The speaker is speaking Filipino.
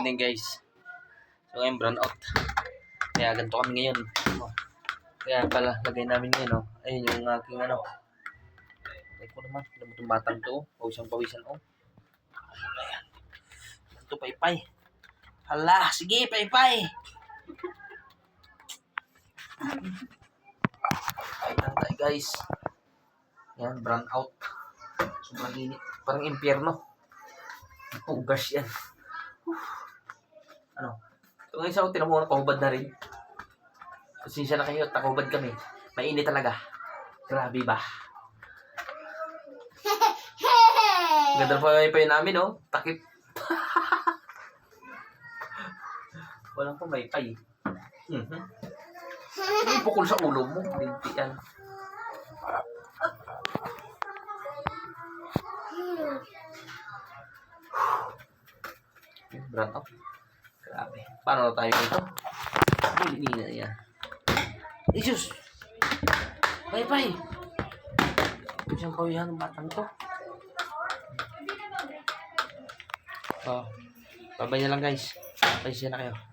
morning guys. So ngayon brown out. Kaya ganito kami ngayon. Oh. Kaya pala lagay namin ngayon oh. Ayun yung aking ano. Ay ko naman. Alam mo itong batang to. oh. Pawisang pawisan oh. Ano yan? Ito paypay. Hala, sige paypay. Ay lang tayo guys. Yan, brown out. Sobrang init. Parang impyerno. Pugas yan. Ano? So ngayon sa tinan mo, nakahubad na rin. Pasensya na kayo, takubad kami. Mainit talaga. Grabe ba? Ganda pa pa yun namin, oh. Takip. Walang pumaypay. Mhm. May pukol sa ulo mo. Binti yan. Brand up. Grabe. Paano na tayo dito? Hindi na yan. Isus! Pay! Ito siyang pawihan ng batang to. Oh. Babay na lang guys. Pasensya na kayo.